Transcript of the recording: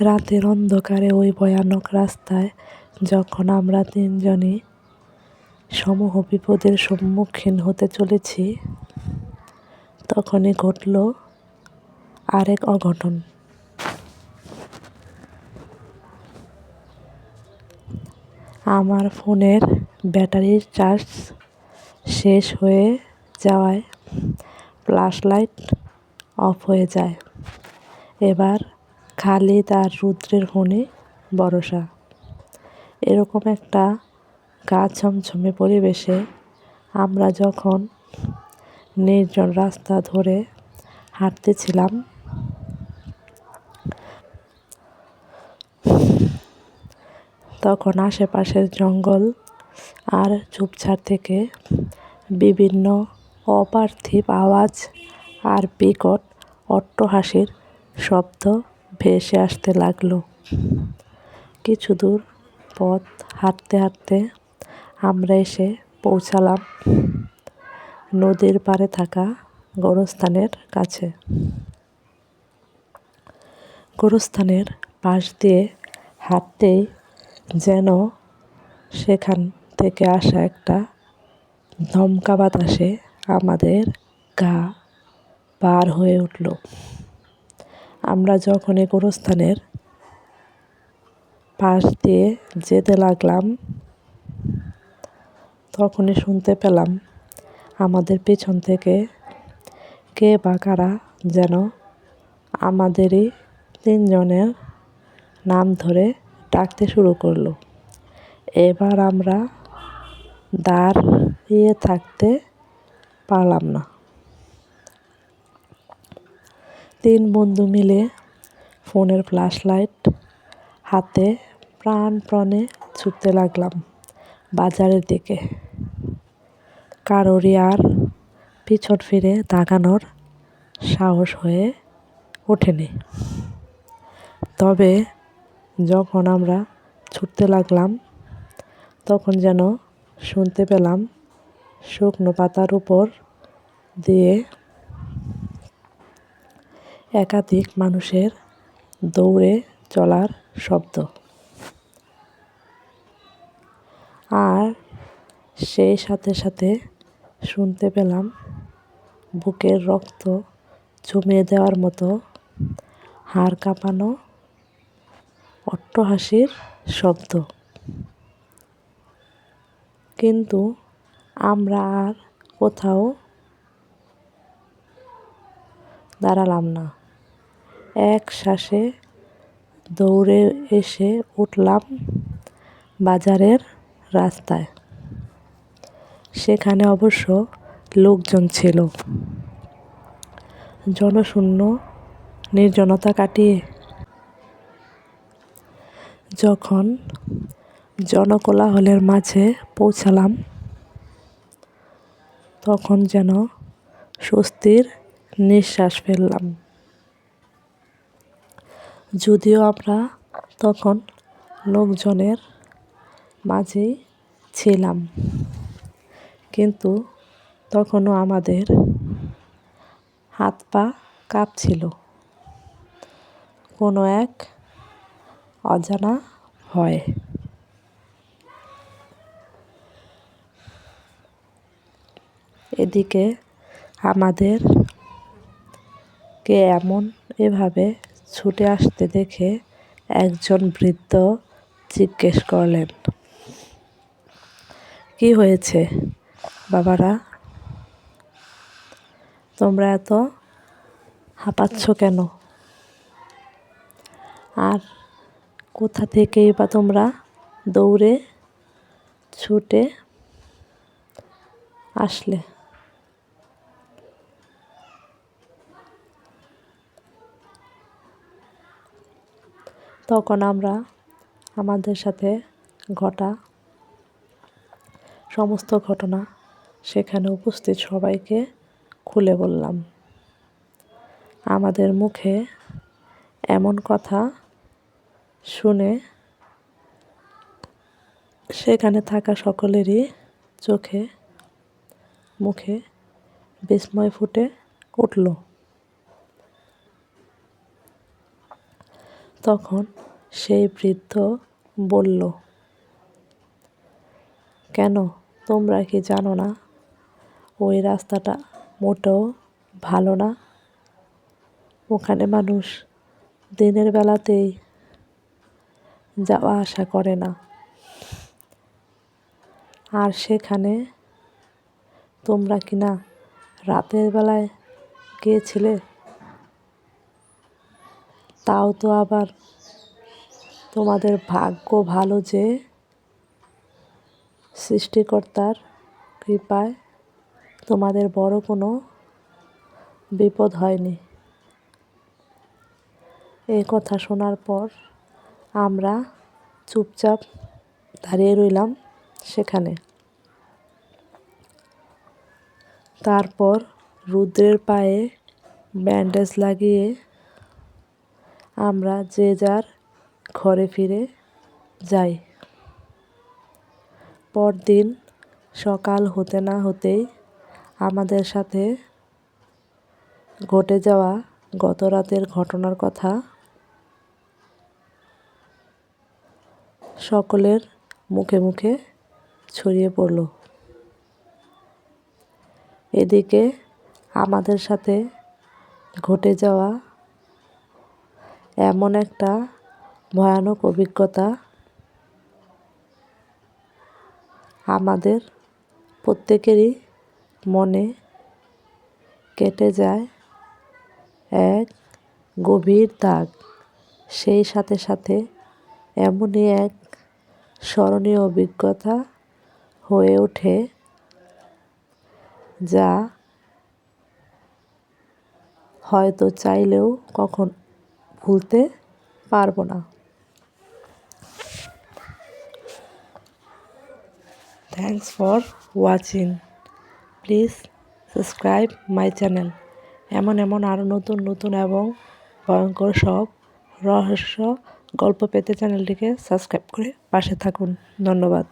রাতের অন্ধকারে ওই ভয়ানক রাস্তায় যখন আমরা তিনজনই সমূহ বিপদের সম্মুখীন হতে চলেছি, তখনই ঘটল আরেক অঘটন। আমার ফোনের ব্যাটারির চার্জ শেষ হয়ে যাওয়ায় ফ্ল্যাশ লাইট অফ হয়ে যায়। এবার খালিদ আর রুদ্রের ফোনে বরসা। এরকম একটা গা ছমছমে পরিবেশে আমরা যখন নির্জন রাস্তা ধরে হাঁটতেছিলাম, তখন আশেপাশের জঙ্গল আর ঝোপঝাড় থেকে বিভিন্ন অপার্থিব আওয়াজ আর বিকট অট্টহাসির শব্দ ভেসে আসতে লাগল। কিছু দূর পথ হাঁটতে হাঁটতে আমরা এসে পৌঁছালাম নদীর পাড়ে থাকা গোরস্থানের কাছে। গোরস্থানের পাশ দিয়ে হাঁটতেই যেন সেখান থেকে আসা একটা ধমকা বাতাসে আমাদের গা পার হয়ে উঠল। আমরা যখন এই গোরস্থানের পাশ দিয়ে যেতে লাগলাম, তখনই শুনতে পেলাম আমাদের পেছন থেকে কে বা কারা যেন আমাদেরই তিনজনের নাম ধরে ডাকতে শুরু করল। এবার আমরা দাঁড়িয়ে থাকতে পারলাম না। তিন বন্ধু মিলে ফোনের ফ্ল্যাশ লাইট হাতে প্রাণপণে ছুটতে লাগলাম বাজারের দিকে। কারোরই আর পিছন ফিরে তাকানোর সাহস হয়ে ওঠেনি। তবে যখন আমরা ছুটতে লাগলাম, তখন যেন শুনতে পেলাম শুকনো পাতার উপর দিয়ে একাধিক মানুষের দৌড়ে চলার শব্দ। আর সেই সাথে সাথে শুনতে পেলাম বুকের রক্ত জমিয়ে দেওয়ার মতো হাড় কাঁপানো অট্টহাসির শব্দ। কিন্তু আমরা আর কোথাও দাঁড়ালাম না। এক শ্বাসে দৌড়ে এসে উঠলাম বাজারের রাস্তায়। সেখানে অবশ্য লোকজন ছিল। জনশূন্য, নির্জনতা কাটিয়ে যখন জনকোলাহলের মাঝে পৌঁছালাম, তখন যেন স্বস্তির নিঃশ্বাস ফেললাম। যদিও আমরা তখন লোকজনের মাঝেই ছিলাম। কিন্তু তখনও আমাদের হাত পা কাঁপছিল। কোনো এক অজানা হয় এদিকে আমাদের কে এমন এভাবে ছুটে আসতে দেখে একজন বৃদ্ধ জিজ্ঞেস করলেন, কি হয়েছে বাবারা? তোমরা এত হাঁপাচ্ছ কেন? আর কোথা থেকেই বা তোমরা দৌড়ে ছুটে আসলে? তখন আমরা আমাদের সাথে ঘটা সমস্ত ঘটনা সেখানে উপস্থিত সবাইকে খুলে বললাম। আমাদের মুখে এমন কথা শুনে সেখানে থাকা সকলেরই চোখে, মুখে বিস্ময় ফুটে উঠল। তখন সেই বৃদ্ধ বলল, কেন, তোমরা কি জানো না, ওই রাস্তাটা মোটেও ভালো না? ওখানে মানুষ দিনের বেলাতেই যাওয়া আসা করে না। আর সেখানে তোমরা কি না রাতের বেলায় গিয়েছিলে? তাও তো আবার। তোমাদের ভাগ্য ভালো যে সৃষ্টিকর্তার কৃপায় তোমাদের বড় কোনো বিপদ হয়নি। এই কথা শোনার পর আমরা চুপচাপ দাঁড়িয়ে রইলাম সেখানে। তারপর রুদ্রের পায়ে ব্যান্ডেজ লাগিয়ে আমরা যে যার ঘরে ফিরে যাই। পরদিন সকাল হতে না হতেই আমাদের সাথে ঘটে যাওয়া গত রাতের ঘটনার কথা সকলের মুখে মুখে ছড়িয়ে পড়ল। এদিকে আমাদের সাথে ঘটে যাওয়া এমন একটা ভয়ানক অভিজ্ঞতা আমাদের প্রত্যেকেরই মনে কেটে যায় এক গভীর দাগ। সেই সাথে সাথে এমনই এক স্মরণীয় অভিজ্ঞতা হয়ে ওঠে যা হয়তো চাইলেও কখন ভুলতে পারব না। Thanks for watching please subscribe my channel এমন এমন আরও নতুন নতুন এবং ভয়ঙ্কর সব রহস্য গল্প পেতে চ্যানেলটিকে সাবস্ক্রাইব করে পাশে থাকুন। ধন্যবাদ।